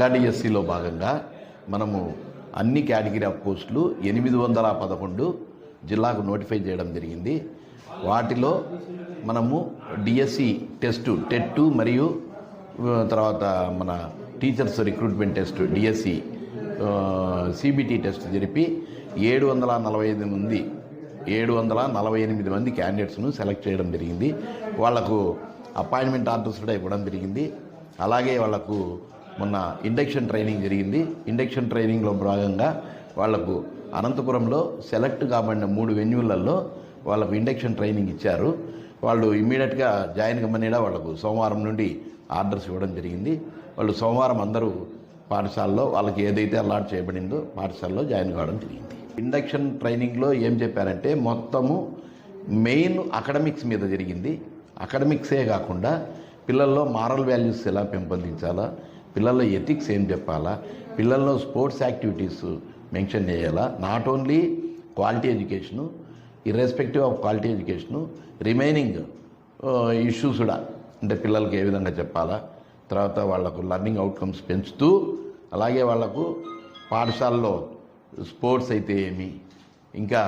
డిఎస్సిలో భాగంగా మనము అన్ని కేటగిరీ ఆఫ్ పోస్టులు ఎనిమిది వందల పదకొండు జిల్లాకు నోటిఫై చేయడం జరిగింది. వాటిలో మనము డిఎస్సి టెస్టు టెట్ మరియు తర్వాత మన teachers recruitment test DSC CBT test జరిపి ఏడు వందల నలభై ఐదు మంది ఏడు వందల నలభై ఎనిమిది మంది క్యాండిడేట్స్ను సెలెక్ట్ చేయడం జరిగింది. వాళ్ళకు అపాయింట్మెంట్ ఆర్డర్స్ కూడా ఇవ్వడం జరిగింది. అలాగే వాళ్ళకు మొన్న ఇండక్షన్ ట్రైనింగ్ జరిగింది. ఇండక్షన్ ట్రైనింగ్లో భాగంగా వాళ్ళకు అనంతపురంలో సెలెక్ట్ కాబడిన మూడు వెన్యూలలో వాళ్ళకు ఇండక్షన్ ట్రైనింగ్ ఇచ్చారు. వాళ్ళు ఇమ్మీడియట్గా జాయిన్ కమ్మనీడా వాళ్ళకు సోమవారం నుండి ఆర్డర్స్ ఇవ్వడం జరిగింది. వాళ్ళు సోమవారం అందరూ పాఠశాలలో వాళ్ళకి ఏదైతే అలాట్ చేయబడిందో పాఠశాలలో జాయిన్ కావడం జరిగింది. ఇండక్షన్ ట్రైనింగ్లో ఏం చెప్పారంటే మొత్తము మెయిన్ అకాడమిక్స్ మీద జరిగింది. అకాడమిక్సే కాకుండా పిల్లల్లో మారల్ వాల్యూస్ ఎలా పెంపొందించాలా పిల్లల్లో ఎథిక్స్ ఏం చెప్పాలా? పిల్లల్లో స్పోర్ట్స్ యాక్టివిటీస్ మెన్షన్ చేయాలా? Not only quality education irrespective of quality education remaining issues కూడా అంటే పిల్లలకి ఏ విధంగా చెప్పాలా? తర్వాత వాళ్ళకు లర్నింగ్ అవుట్కమ్స్ పెంచుతూ అలాగే వాళ్ళకు పాఠశాలలో స్పోర్ట్స్ అయితే ఏమి? ఇంకా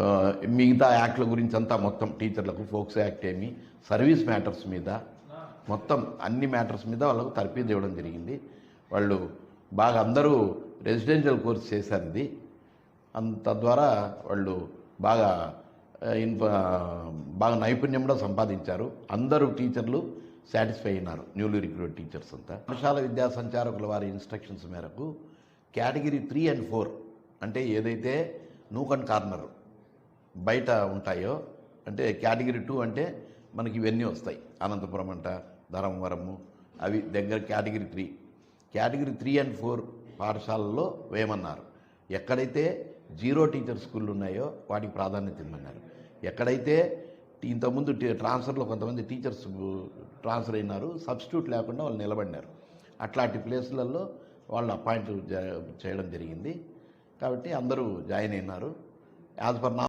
uh, మిగతా యాక్ట్ల గురించి అంతా మొత్తం టీచర్లకు ఫోక్స్ యాక్ట్ ఏమి? సర్వీస్ మ్యాటర్స్ మీద మొత్తం అన్ని మ్యాటర్స్ మీద వాళ్ళకు తర్ఫీదు ఇవ్వడం జరిగింది. వాళ్ళు బాగా అందరూ రెసిడెన్షియల్ కోర్స్ చేశారు ఇది అంత తద్వారా వాళ్ళు బాగా ఇన్ఫ బాగా నైపుణ్యం కూడా సంపాదించారు. అందరూ టీచర్లు సాటిస్ఫై అయినారు. న్యూలీ రిక్రూట్ టీచర్స్ అంతా. పాఠశాల విద్యా సంచారకుల వారి ఇన్స్ట్రక్షన్స్ మేరకు కేటగిరీ త్రీ అండ్ ఫోర్ అంటే ఏదైతే నూక్ అండ్ కార్నర్ బయట ఉంటాయో అంటే కేటగిరీ టూ అంటే మనకి ఇవన్నీ వస్తాయి. అనంతపురం అంట ధర్మవరము అవి దగ్గర category three. Category three and four పాఠశాలల్లో వేయమన్నారు. ఎక్కడైతే జీరో టీచర్ స్కూళ్ళు ఉన్నాయో వాటికి ప్రాధాన్యత ఇమ్మన్నారు ఎక్కడైతే ఇంతకుముందు ట్రాన్స్ఫర్లో కొంతమంది టీచర్స్ ట్రాన్స్ఫర్ అయినారు సబ్స్టిట్యూట్ లేకుండా వాళ్ళు నిలబడినారు. అట్లాంటి ప్లేసులలో వాళ్ళు అపాయింట్ జ- చేయడం జరిగింది. కాబట్టి అందరూ జాయిన్ అయినారు. యాజ్ పర్ నా